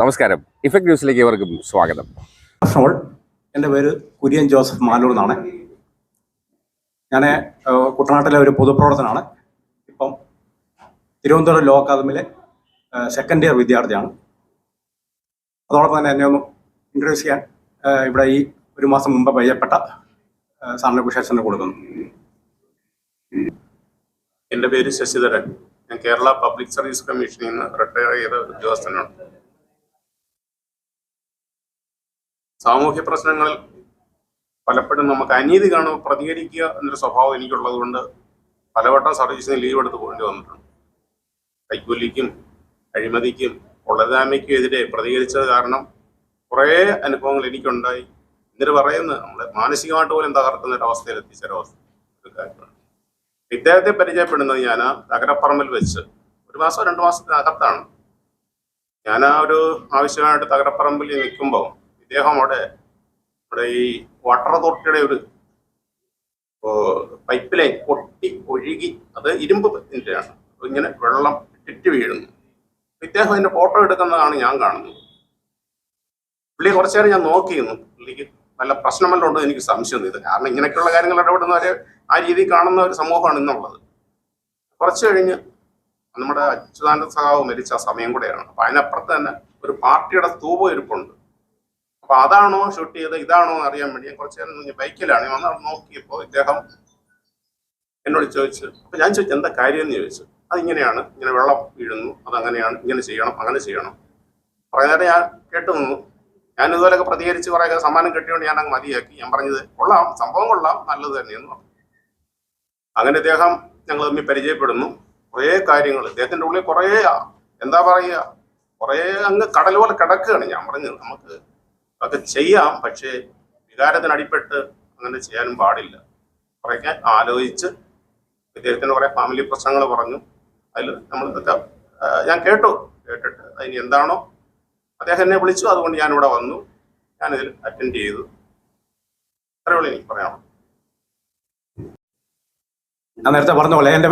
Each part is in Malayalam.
നമസ്കാരം. ഇഫക്ട് ന്യൂസിലേക്ക് ഏവർക്കും സ്വാഗതം. ഷോൾ എന്റെ പേര് കുര്യൻ ജോസഫ് മാലൂർ എന്നാണ്. ഞാൻ കുട്ടനാട്ടിലെ ഒരു പൊതുപ്രവർത്തനമാണ് ഇപ്പം തിരുവനന്തപുരം ലോ അക്കാദമിയിലെ സെക്കൻഡ് ഇയർ വിദ്യാർത്ഥിയാണ്. അതോടൊപ്പം തന്നെ എന്നെ ഒന്ന് ഇൻട്രൊഡ്യൂസ് ചെയ്യാൻ ആ, ഇവിടെ ഈ ഒരു മാസം മുമ്പ് പരിചയപ്പെട്ട സാറിന് വിശേഷത്തിന് കൊടുക്കുന്നു. എന്റെ പേര് ശശിധരൻ. ഞാൻ കേരള പബ്ലിക് സർവീസ് കമ്മീഷനിൽ നിന്ന് റിട്ടയർ ചെയ്ത ഉദ്യോഗസ്ഥനാണ്. സാമൂഹ്യ പ്രശ്നങ്ങളിൽ പലപ്പോഴും നമുക്ക് അനീതി കാണുമ്പോൾ പ്രതികരിക്കുക എന്നൊരു സ്വഭാവം എനിക്കുള്ളത് കൊണ്ട് പലവട്ടം സർവീസിന് ലീവ് എടുത്ത് പോകേണ്ടി വന്നിട്ടുണ്ട്. കൈക്കൂലിക്കും അഴിമതിക്കും കൊള്ളതാമയ്ക്കും എതിരെ പ്രതികരിച്ചത് കാരണം കുറേ അനുഭവങ്ങൾ എനിക്കുണ്ടായി. എന്നിട്ട് പറയുന്നത് നമ്മളെ മാനസികമായിട്ട് പോലും തകർക്കുന്ന ഒരു അവസ്ഥയിൽ എത്തിച്ച ഒരു അവസ്ഥ ഒരു കാര്യമാണ്. ഇദ്ദേഹത്തെ പരിചയപ്പെടുന്നത് ഞാൻ തകരപ്പറമ്പിൽ വെച്ച് ഒരു മാസം രണ്ട് മാസത്തിനകത്താണ്. ഞാൻ ആ ഒരു ആവശ്യമായിട്ട് തകരപ്പറമ്പിൽ നിൽക്കുമ്പോൾ ഇദ്ദേഹം അവിടെ ഇവിടെ ഈ വാട്ടർ അതോറിറ്റിയുടെ ഒരു പൈപ്പ് ലൈൻ പൊട്ടി ഒഴുകി അത് ഇരുമ്പ് ഇതിന്റെയാണ് ഇങ്ങനെ വെള്ളം ഇട്ടിട്ട് വീഴുന്നു. ഇദ്ദേഹം അതിന്റെ ഫോട്ടോ എടുക്കുന്നതാണ് ഞാൻ കാണുന്നത്. പുള്ളി കുറച്ചു നേരം ഞാൻ നോക്കിയിരുന്നു. പുള്ളിക്ക് നല്ല പ്രശ്നം വല്ലതും ഉണ്ടോ എനിക്ക് സംശയം ഇത് കാരണം ഇങ്ങനെയൊക്കെയുള്ള കാര്യങ്ങൾ ഇടപെടുന്നവരെ ആ രീതിയിൽ കാണുന്ന ഒരു സമൂഹമാണ് ഇന്നുള്ളത്. കുറച്ചു കഴിഞ്ഞ് നമ്മുടെ അച്യുതാനന്ദ സഖാവ് മരിച്ച സമയം കൂടെയാണ്. അപ്പൊ അതിനപ്പുറത്ത് തന്നെ ഒരു പാർട്ടിയുടെ സ്തൂപം ഇരിപ്പുണ്ട്. അപ്പൊ അതാണോ ഷൂട്ട് ചെയ്ത് ഇതാണോ എന്ന് അറിയാൻ വേണ്ടി ഞാൻ കുറച്ച് നേരം ബൈക്കിലാണ് ഞാൻ വന്ന് നോക്കിയപ്പോൾ ഇദ്ദേഹം എന്നോട് ചോദിച്ചു. അപ്പൊ ഞാൻ ചോദിച്ചു എന്താ കാര്യം? എന്ന് ചോദിച്ചു. അതിങ്ങനെയാണ്. ഇങ്ങനെ വെള്ളം വീഴുന്നു. അതങ്ങനെയാണ്. ഇങ്ങനെ ചെയ്യണം. അങ്ങനെ ചെയ്യണം. കുറേ നേരം ഞാൻ കേട്ടു നിന്നു. ഞാൻ ഇതുപോലൊക്കെ പ്രതികരിച്ച് കുറേ സമ്മാനം കിട്ടിയോണ്ട് ഞാൻ അങ്ങ് മതിയാക്കി. ഞാൻ പറഞ്ഞത് കൊള്ളാം. സംഭവം കൊള്ളാം. നല്ലത് തന്നെയെന്ന് പറഞ്ഞു. അങ്ങനെ ഇദ്ദേഹം ഞങ്ങൾ തമ്മിൽ പരിചയപ്പെടുന്നു. കുറേ കാര്യങ്ങൾ ഇദ്ദേഹത്തിന്റെ ഉള്ളിൽ കുറേ എന്താ പറയുക? കുറേ അങ്ങ് കടൽ പോലെ കിടക്കുകയാണ് ഞാൻ പറഞ്ഞത്. നമുക്ക് അതൊക്കെ ചെയ്യാം പക്ഷേ വികാരത്തിന് അടിപ്പെട്ട് അങ്ങനെ ചെയ്യാനും പാടില്ല. കുറേയൊക്കെ ആലോചിച്ച് ഇദ്ദേഹത്തിന് കുറേ ഫാമിലി പ്രശ്നങ്ങൾ പറഞ്ഞു. അതിൽ നമ്മൾ ഞാൻ കേട്ടു. കേട്ടിട്ട് അതിന് എന്താണോ അദ്ദേഹം എന്നെ വിളിച്ചു. അതുകൊണ്ട് ഞാനിവിടെ വന്നു. ഞാനിതിൽ അറ്റൻഡ് ചെയ്തു. അത്രയുള്ളൂ എനിക്ക് പറയാം ഞാൻ നേരത്തെ പറഞ്ഞ പോലെ എന്റെ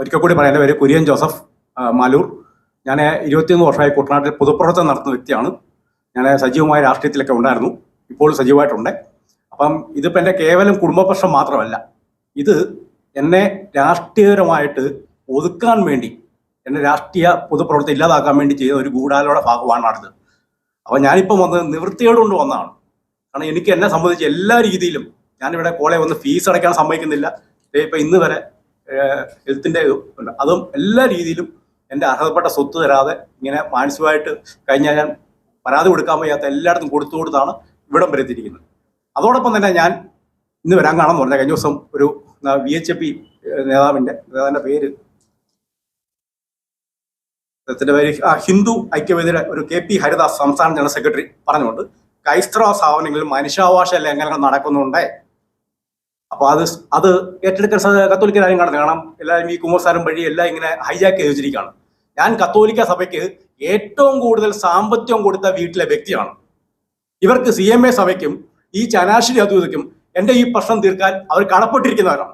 ഒരിക്കൽ കൂടി പറയാം. എന്റെ പേര് കുര്യൻ ജോസഫ് മാലൂർ. ഞാൻ ഇരുപത്തിയൊന്ന് വർഷമായി കുട്ടനാട്ടിൽ പൊതുപ്രവർത്തനം നടത്തുന്ന വ്യക്തിയാണ്. ഞാൻ സജീവമായ രാഷ്ട്രീയത്തിലൊക്കെ ഉണ്ടായിരുന്നു. ഇപ്പോൾ സജീവമായിട്ടുണ്ട്. അപ്പം ഇതിപ്പോൾ എന്റെ കേവലം കുടുംബ പ്രശ്നം മാത്രമല്ല ഇത് എന്നെ രാഷ്ട്രീയപരമായിട്ട് ഒതുക്കാൻ വേണ്ടി എന്നെ രാഷ്ട്രീയ പൊതുപ്രവർത്തി ഇല്ലാതാക്കാൻ വേണ്ടി ചെയ്ത ഒരു ഗൂഢാലോടെ ഭാഗമാണ് അടുത്ത് അപ്പം ഞാനിപ്പം വന്ന് നിവൃത്തിയോട് കൊണ്ട് വന്നതാണ്. കാരണം എനിക്ക് എന്നെ സംബന്ധിച്ച് എല്ലാ രീതിയിലും ഞാനിവിടെ കോളെ വന്ന് ഫീസ് അടയ്ക്കാൻ സമ്മതിക്കുന്നില്ല. ഇപ്പം ഇന്ന് വരെ ഹെൽത്തിന്റെ അതും എല്ലാ രീതിയിലും എന്റെ അർഹതപ്പെട്ട സ്വത്ത് തരാതെ ഇങ്ങനെ മാനസികമായിട്ട് കഴിഞ്ഞാൽ ഞാൻ പരാതി കൊടുക്കാൻ വയ്യാത്ത എല്ലായിടത്തും കൊടുത്തു കൊടുത്താണ് ഇവിടം വരെ എത്തിയിരിക്കുന്നത്. അതോടൊപ്പം തന്നെ ഞാൻ ഇന്ന് വരാൻ കാണാമെന്ന് പറഞ്ഞ കഴിഞ്ഞ ദിവസം ഒരു വി എച്ച് പി നേതാവിന്റെ നേതാവിന്റെ പേര് അദ്ദേഹത്തിന്റെ പേര് ഹിന്ദു ഐക്യവേദിയുടെ ഒരു കെ പി ഹരിദാസ് സംസ്ഥാന ജനറൽ സെക്രട്ടറി പറഞ്ഞുകൊണ്ട് ക്രൈസ്തവ സ്ഥാപനങ്ങളിൽ മനുഷ്യാവകാശ ലംഘനങ്ങൾ നടക്കുന്നുണ്ട്. അപ്പൊ അത് അത് ഏറ്റെടുക്കാൻ സ- കത്തോലിക്കരാരും കാണുന്നത് കാരണം എല്ലാവരും ഈ കുമ്പസാരം വഴി എല്ലാം ഇങ്ങനെ ഹൈജാക്ക് ചെയ്ത് ഞാൻ കത്തോലിക്ക സഭയ്ക്ക് ഏറ്റവും കൂടുതൽ സാമ്പത്തികം കൊടുത്ത വീട്ടിലെ വ്യക്തിയാണ്. ഇവർക്ക് സി എം എ സഭയ്ക്കും ഈ ചനാശ്ശേരി അദ്വൈതയ്ക്കും എന്റെ ഈ പ്രശ്നം തീർക്കാൻ അവർ കടപ്പെട്ടിരിക്കുന്നവരാണ്.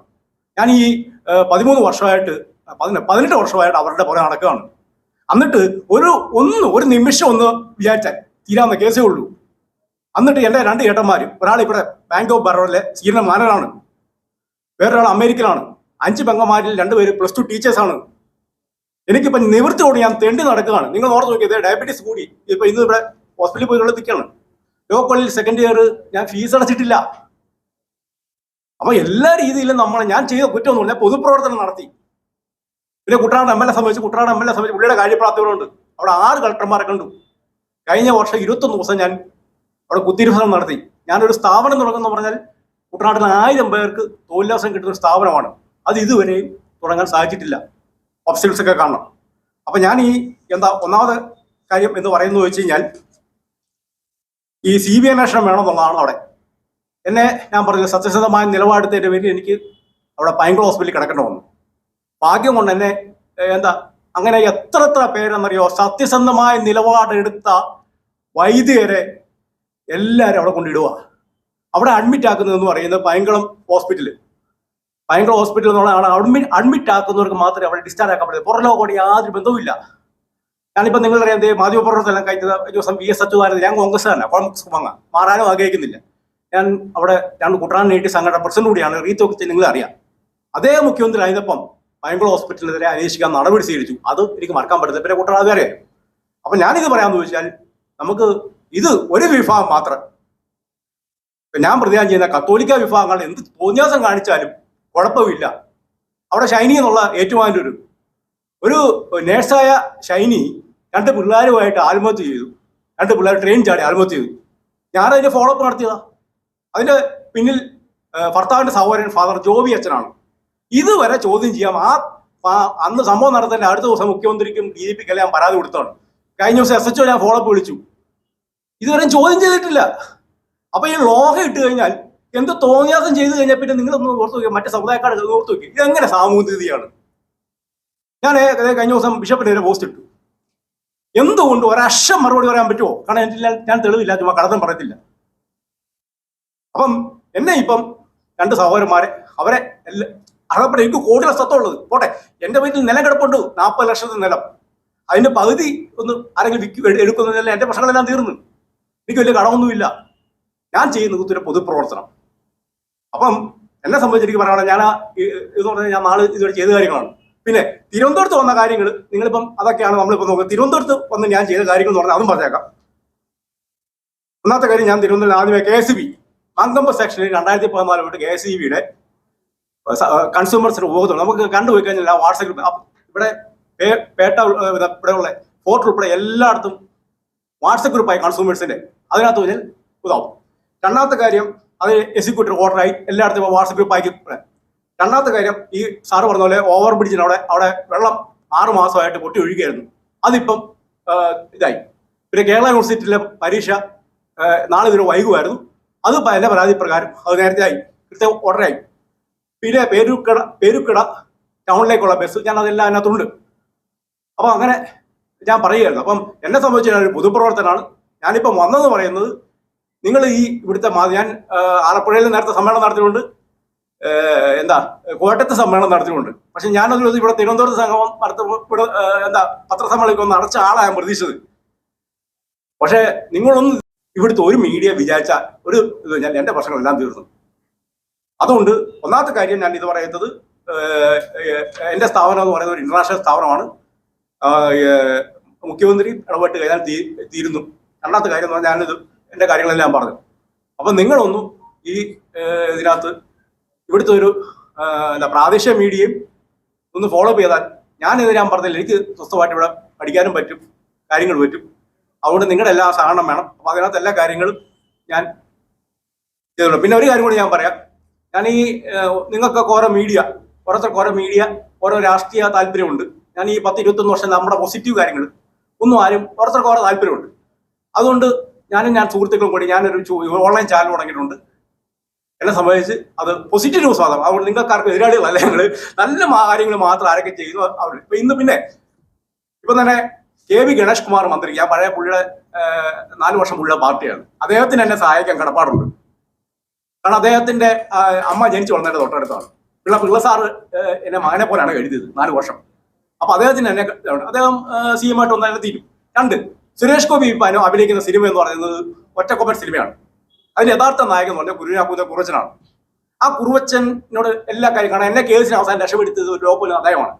ഞാൻ ഈ പതിമൂന്ന് വർഷമായിട്ട് പതിനെ- പതിനെട്ട് വർഷമായിട്ട് അവരുടെ പുറകെ നടക്കുകയാണ്. എന്നിട്ട് ഒരു ഒന്ന് ഒരു നിമിഷം ഒന്ന് വിചാരിച്ചാൽ തീരാവുന്ന കേസേ ഉള്ളൂ. എന്നിട്ട് എന്റെ രണ്ട് ഏട്ടന്മാരും ഒരാൾ ഇവിടെ ബാങ്ക് ഓഫ് ബറോഡിലെ സീനിയർ മാനേജറാണ്. വേറൊരാൾ അമേരിക്കയിലാണ്. അഞ്ച് പെങ്ങന്മാരിൽ രണ്ടുപേര് പ്ലസ് ടു ടീച്ചേഴ്സാണ്. എനിക്കിപ്പം നിവൃത്തിയോട് ഞാൻ തെണ്ടി നടക്കുകയാണ്. നിങ്ങൾ ഓർത്ത് നോക്കിയത് ഡയബറ്റീസ് കൂടി. ഇപ്പൊ ഇന്ന് ഇവിടെ ഹോസ്പിറ്റലിൽ പോയി നിൽക്കുകയാണ് ലോ കോളേജിൽ സെക്കൻഡ് ഇയർ ഞാൻ ഫീസ് അടച്ചിട്ടില്ല. അപ്പൊ എല്ലാ രീതിയിലും നമ്മൾ ഞാൻ ചെയ്ത കുറ്റം എന്ന് പറഞ്ഞാൽ പൊതുപ്രവർത്തനം നടത്തി. പിന്നെ കുട്ടനാട് എം എൽ എ സംബന്ധിച്ച് കുട്ടനാട് എം എൽ എ സംബന്ധിച്ച് പുള്ളിയുടെ കാര്യപ്രാപ്തികളുണ്ട്. അവിടെ ആറ് കളക്ടർമാരെ കണ്ടു. കഴിഞ്ഞ വർഷം ഇരുപത്തൊന്ന് ദിവസം ഞാൻ അവിടെ കുത്തിരിഫലം നടത്തി. ഞാനൊരു സ്ഥാപനം തുടങ്ങുന്ന പറഞ്ഞാൽ കുട്ടനാട്ടിൽ ആയിരം പേർക്ക് തൊഴിലവസരം കിട്ടുന്ന ഒരു സ്ഥാപനമാണ്. അത് ഇതുവരെയും തുടങ്ങാൻ സാധിച്ചിട്ടില്ല. ഒബ്സ്റ്റക്കിൾസ് ഒക്കെ കാണണം. അപ്പൊ ഞാൻ ഈ എന്താ ഒന്നാമത് കാര്യം എന്ന് പറയുന്നത് വെച്ച് കഴിഞ്ഞാൽ ഈ സി ബി അന്വേഷണം വേണമെന്നുള്ളതാണ് അവിടെ. എന്നെ ഞാൻ പറഞ്ഞു സത്യസന്ധമായ നിലപാടെടുത്തതിന്റെ പേരിൽ എനിക്ക് അവിടെ പൈങ്കുളം ഹോസ്പിറ്റലിൽ കിടക്കേണ്ട വന്നു. ഭാഗ്യം കൊണ്ട് എന്നെ എന്താ അങ്ങനെ എത്ര എത്ര പേരെന്നറിയോ സത്യസന്ധമായ നിലപാടെടുത്ത വൈദികരെ എല്ലാവരും അവിടെ കൊണ്ടിടുക അവിടെ അഡ്മിറ്റ് ആക്കുന്നതെന്ന് പറയുന്നത് പൈങ്കുളം ഹോസ്പിറ്റൽ പൈങ്കുളം ഹോസ്പിറ്റൽ എന്നുള്ളതാണ് അഡ്മിറ്റ് അഡ്മിറ്റ് ആക്കുന്നവർക്ക് മാത്രമേ അവിടെ ഡിസ്ചാർജ് ആക്കാൻ പറ്റുള്ളൂ പുറം ലോകോട് യാതൊരു ബന്ധവുമില്ല. ഞാനിപ്പോൾ നിങ്ങളറിയാം എന്ത് മാധ്യമപ്രവർത്തനം കഴിച്ചത് ദിവസം വി എസ് അച്യുതാനന്ദൻ ഞാൻ കോൺഗ്രസ് തന്നെ. കോൺഗ്രസ് വാങ്ങ. മാറാനും ആഗ്രഹിക്കുന്നില്ല. ഞാൻ അവിടെ രണ്ട് കുട്ടനാട് നീട്ടി സംഘടന പ്രസിഡന്റ് കൂടിയാണ്. റീത്ത് ഒക്കെ നിങ്ങൾ അറിയാം അതേ മുഖ്യമന്ത്രി ആയതപ്പം ഭയങ്കര ഹോസ്പിറ്റലിനെതിരെ അന്വേഷിക്കാൻ നടപടി സ്വീകരിച്ചു. അത് എനിക്ക് മറക്കാൻ പറ്റില്ല പിന്നെ കുട്ടനാട് അറിയാം അപ്പം ഞാനിത് പറയാമെന്ന് ചോദിച്ചാൽ നമുക്ക് ഇത് ഒരു വിഭാഗം മാത്രം. ഞാൻ പ്രതിദാനം ചെയ്യുന്ന കത്തോലിക്ക വിഭാഗങ്ങൾ എന്ത് തോന്നിയാസം കാണിച്ചാലും കുഴപ്പമില്ല. അവിടെ ഷൈനി എന്നുള്ള ഏറ്റുമാന്റെ ഒരു നേഴ്സായ ഷൈനി രണ്ട് പിള്ളേരുമായിട്ട് ആത്മഹത്യ ചെയ്തു. രണ്ട് പിള്ളേർ ട്രെയിൻ ചാടി ആത്മഹത്യ ചെയ്തു. ഞാനതിന്റെ ഫോളോ അപ്പ് നടത്തിയതാ. അതിന്റെ പിന്നിൽ ഭർത്താവിന്റെ സഹോദരൻ ഫാദർ ജോബി അച്ഛനാണ്. ഇതുവരെ ചോദ്യം ചെയ്യാം. ആ അന്ന് സംഭവം നടത്തേണ്ട അടുത്ത ദിവസം മുഖ്യമന്ത്രിക്കും ഡി ജി പിക്ക് എല്ലാം പരാതി കൊടുത്താണ്. കഴിഞ്ഞ ദിവസം എസ് എച്ച് ഞാൻ ഫോളോ അപ്പ് വിളിച്ചു. ഇതുവരെ ചോദ്യം ചെയ്തിട്ടില്ല. അപ്പൊ ഈ ലോഹ ഇട്ട് കഴിഞ്ഞാൽ എന്ത് തോന്നിയാസം ചെയ്തു കഴിഞ്ഞാൽ പിന്നെ നിങ്ങളൊന്ന് ഓർത്ത് നോക്കി മറ്റേ സമുദായക്കാരെ ഓർത്ത് നോക്കി ഇതെങ്ങനെ സാമൂഹികതയാണ് ഞാൻ കഴിഞ്ഞ ദിവസം ബിഷപ്പിന്റെ ഒരു പോസ്റ്റ് ഇട്ടു. എന്തുകൊണ്ട് ഒരക്ഷം മറുപടി പറയാൻ പറ്റുമോ കാരണം ഞാൻ തെളിവില്ല ചുമ്മാ കടത്തം പറയത്തില്ല. അപ്പം എന്നെ ഇപ്പം രണ്ട് സഹോദരന്മാരെ അവരെ എല്ലാം എനിക്ക് കോടിയുടെ സ്വത്തുള്ളത് പോട്ടെ എന്റെ വീട്ടിൽ നിലം കിടപ്പുണ്ട് നാൽപ്പത് ലക്ഷത്തിന് നിലം. അതിന്റെ പകുതി ഒന്ന് ആരെങ്കിലും വിൽക്കു എടുക്കുന്നതല്ല എന്റെ പ്രശ്നങ്ങളെല്ലാം തീർന്നു. എനിക്ക് വലിയ കടമൊന്നുമില്ല. ഞാൻ ചെയ്യുന്നത് ഒരു പൊതുപ്രവർത്തനം. അപ്പം എന്നെ സംബന്ധിച്ച് എനിക്ക് പറയാനുള്ള ഞാൻ എന്ന് പറഞ്ഞാൽ ഞാൻ നാളെ ഇതുവരെ ചെയ്ത കാര്യങ്ങളാണ്. പിന്നെ തിരുവനന്തപുരത്ത് വന്ന കാര്യങ്ങൾ നിങ്ങളിപ്പം അതൊക്കെയാണ് നമ്മളിപ്പോൾ നോക്കുക തിരുവനന്തപുരത്ത് വന്ന് ഞാൻ ചെയ്ത കാര്യങ്ങൾ എന്ന് പറഞ്ഞാൽ അതും പറഞ്ഞേക്കാം. ഒന്നാമത്തെ കാര്യം ഞാൻ തിരുവനന്തപുരം ആദ്യമേ കെ എസ് ബി മങ്കമ്പ സെക്ഷനിൽ രണ്ടായിരത്തി പതിനാല് തൊട്ട് കെ എസ് ഇ ബിയുടെ കൺസ്യൂമേഴ്സിന് ഉപഭോക്തൃ നമുക്ക് കണ്ടുപോയി കഴിഞ്ഞാൽ ആ വാട്സപ്പ് ഗ്രൂപ്പ് ഇവിടെ പേട്ട ഇത് ഇവിടെയുള്ള ഫോർട്ട് ഉൾപ്പെടെ എല്ലായിടത്തും വാട്സപ്പ് ഗ്രൂപ്പായി കൺസ്യൂമേഴ്സിന്റെ. അതിനകത്ത് കഴിഞ്ഞാൽ ഇതാവും. രണ്ടാമത്തെ കാര്യം അത് എക്സിക്യൂട്ടീവ് ഓർഡർ ആയി എല്ലായിടത്തും ഇപ്പോൾ വാട്സപ്പ് ഗ്രൂപ്പ് രണ്ടാമത്തെ കാര്യം ഈ സാറ് പറഞ്ഞ പോലെ ഓവർ ബ്രിഡ്ജിന് അവിടെ അവിടെ വെള്ളം ആറ് മാസമായിട്ട് പൊട്ടി ഒഴുകിയായിരുന്നു. അതിപ്പം ഇതായി. പിന്നെ കേരള യൂണിവേഴ്സിറ്റിയിലെ പരീക്ഷ നാളെ ഇതിന് വൈകുമായിരുന്നു. അത് എന്റെ പരാതി പ്രകാരം അത് നേരത്തെ ആയി. കൃത്യം ഓർഡറായി പിന്നെ പേരുക്കട പേരുക്കട ടൗണിലേക്കുള്ള ബസ് ഞാൻ അതെല്ലാം അതിനകത്തുണ്ട്. അപ്പം അങ്ങനെ ഞാൻ പറയുകയായിരുന്നു. അപ്പം എന്നെ സംബന്ധിച്ച് ഒരു പൊതുപ്രവർത്തനാണ്. ഞാനിപ്പം വന്നെന്ന് പറയുന്നത് നിങ്ങൾ ഈ ഇവിടുത്തെ ഞാൻ ആലപ്പുഴയിൽ നേരത്തെ സമ്മേളനം നടത്തിയിട്ടുണ്ട് എന്താ കോട്ടയത്ത് സമ്മേളനം നടത്തിയിട്ടുണ്ട് പക്ഷെ ഞാനൊരു ദിവസം ഇവിടെ തിരുവനന്തപുരത്ത് സംഗമം നടത്ത എന്താ പത്രസമ്മേളനം ഒന്ന് അടച്ച ആളാണ് ഞാൻ പ്രതീക്ഷിച്ചത്. പക്ഷെ നിങ്ങളൊന്നും ഇവിടുത്തെ ഒരു മീഡിയ വിചാരിച്ച ഒരു ഇത് ഞാൻ എന്റെ പ്രശ്നങ്ങളെല്ലാം തീർന്നു. അതുകൊണ്ട് ഒന്നാമത്തെ കാര്യം ഞാൻ ഇത് പറയുന്നത് എന്റെ സ്ഥാപനം എന്ന് പറയുന്നത് ഒരു ഇന്റർനാഷണൽ സ്ഥാപനമാണ്. മുഖ്യമന്ത്രി ഇടപെട്ട് കഴിഞ്ഞാൽ തീരുന്നു. രണ്ടാമത്തെ കാര്യം എന്ന് പറഞ്ഞാൽ ഞാനിത് എന്റെ കാര്യങ്ങളെല്ലാം പറഞ്ഞു. അപ്പൊ നിങ്ങളൊന്നും ഈ ഇതിനകത്ത് ഇവിടുത്തെ ഒരു എന്താ പ്രാദേശിക മീഡിയയും ഒന്ന് ഫോളോ അപ്പ് ചെയ്താൽ ഞാൻ ഇത് ഞാൻ പറഞ്ഞില്ല. എനിക്ക് സ്വസ്ഥമായിട്ട് ഇവിടെ പഠിക്കാനും പറ്റും കാര്യങ്ങൾ പറ്റും. അതുകൊണ്ട് നിങ്ങളുടെ എല്ലാ സഹകരണം വേണം. അപ്പൊ അതിനകത്ത് എല്ലാ കാര്യങ്ങളും ഞാൻ ചെയ്തോളൂ. പിന്നെ ഒരു കാര്യം കൂടി ഞാൻ പറയാം. ഞാൻ ഈ നിങ്ങൾക്കൊക്കെ ഓരോ മീഡിയ ഓരോരുത്തർക്ക് ഓരോ മീഡിയ ഓരോ രാഷ്ട്രീയ താല്പര്യമുണ്ട്. ഞാൻ ഈ പത്ത് ഇരുപത്തൊന്ന് വർഷം നമ്മുടെ പോസിറ്റീവ് കാര്യങ്ങൾ ഒന്നും ആരും ഓരോരുത്തർക്ക് ഓരോ താല്പര്യമുണ്ട്. അതുകൊണ്ട് ഞാനും ഞാൻ സുഹൃത്തുക്കളും കൂടി ഞാനൊരു ഓൺലൈൻ ചാനൽ തുടങ്ങിയിട്ടുണ്ട്. എന്നെ സംബന്ധിച്ച് അത് പോസിറ്റീവ് ന്യൂസ് മാത്രം അതുകൊണ്ട് നിങ്ങൾക്കാർക്കും എതിരാളികളല്ല ഞങ്ങൾ നല്ല കാര്യങ്ങൾ മാത്രം ആരൊക്കെ ചെയ്യുന്നു അവർ ഇപ്പൊ ഇന്ന് പിന്നെ ഇപ്പൊ തന്നെ കെ വി ഗണേഷ് കുമാർ മന്ത്രി ഞാൻ പഴയ പുള്ളിയുടെ നാലു വർഷം പുള്ളിയുടെ പാർട്ടിയാണ്. അദ്ദേഹത്തിന് എന്നെ സഹായിക്കാൻ കടപ്പാടുണ്ട്. കാരണം അദ്ദേഹത്തിന്റെ അമ്മ ജനിച്ചു വളർന്നതിന്റെ തൊട്ടടുത്താണ്. പിള്ള പിള്ള സാറ് എന്നെ മകനെ പോലെയാണ് എഴുതിയത് നാല് വർഷം. അപ്പൊ അദ്ദേഹത്തിന് എന്നെ അദ്ദേഹം സി ആയിട്ട് ഒന്നാലും തീരും. രണ്ട് സുരേഷ് ഗോപി ഇപ്പൊ അഭിനയിക്കുന്ന സിനിമ എന്ന് പറയുന്നത് ഒറ്റക്കൊപ്പൻ സിനിമയാണ്. അതിന് യഥാർത്ഥ നായകൻ എന്ന് പറഞ്ഞാൽ കുരുവിനാക്കൂത കുറച്ചനാണ് ആ കുറുവച്ചനോട് എല്ലാ കാര്യം കാരണം എന്നെ കേസിന് അവസാനം രക്ഷപ്പെടുത്തിയത് ഒരു ലോകത്തിന് അദ്ദേഹമാണ്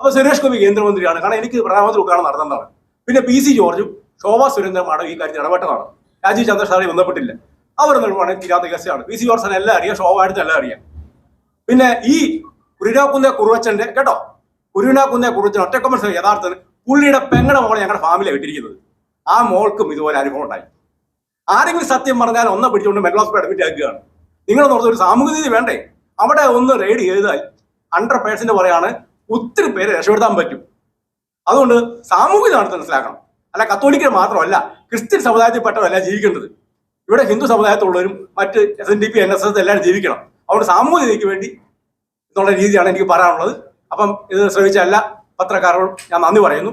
അപ്പൊ സുരേഷ് ഗോപി കേന്ദ്രമന്ത്രിയാണ്. കാരണം എനിക്ക് പ്രധാനമന്ത്രി ഉദ്ഘാടനം നടത്തുന്നതാണ് പിന്നെ പി സി ജോർജും ശോഭാ സുരേന്ദ്രമാണ് ഈ കാര്യത്തിൽ ഇടപെട്ടതാണ്. രാജീവ് ചന്ദ്രശാലി ബന്ധപ്പെട്ടില്ല. അവർ നിർമ്മാണം തീരാത്ത കേസാണ്. പി സി ജോർജൻ എല്ലാം അറിയാം ശോഭ അടുത്ത് എല്ലാം അറിയാം. പിന്നെ ഈ കുരുനാക്കുന്നേ കുറുവച്ചന്റെ കേട്ടോ? കുരുനാക്കുന്നേ കുറുവച്ചൻ ഒറ്റക്കൊമ്പൻ യഥാർത്ഥത്തിൽ പുള്ളിയുടെ പെങ്ങളുടെ മോളെ ഞങ്ങളുടെ ഫാമിലിയാണ് ഇട്ടിരിക്കുന്നത് ആ മോൾക്കും ഇതുപോലെ അനുഭവം ഉണ്ടായി. ആരെങ്കിലും സത്യം പറഞ്ഞാൽ ഒന്ന് പിടിച്ചുകൊണ്ട് മെഡൽ ഹോസ്പിറ്റൽ അഡ്മിറ്റ് ആക്കുകയാണ്. നിങ്ങൾ നോർത്ത് ഒരു സാമൂഹിക നീതി വേണ്ടേ? അവിടെ ഒന്ന് റെയ്ഡ് ചെയ്താൽ ഹൺഡ്രഡ് പേഴ്സെന്റ് പറയാണ് ഒത്തിരി പേരെ രക്ഷപ്പെടുത്താൻ പറ്റും. അതുകൊണ്ട് സാമൂഹിക നടത്തി മനസ്സിലാക്കണം. അല്ല കത്തോലിക്കർ മാത്രമല്ല ക്രിസ്ത്യൻ സമുദായത്തിൽപ്പെട്ടവരല്ല ജീവിക്കേണ്ടത്. ഇവിടെ ഹിന്ദു സമുദായത്തിലുള്ളവരും മറ്റ് S N D P N S S എല്ലാവരും ജീവിക്കണം. അതുകൊണ്ട് സാമൂഹിക നീതിക്ക് വേണ്ടി എന്നുള്ള രീതിയാണ് എനിക്ക് പറയാനുള്ളത്. അപ്പം ഇത് ശ്രമിച്ച എല്ലാ പത്രക്കാരോടും ഞാൻ നന്ദി പറയുന്നു.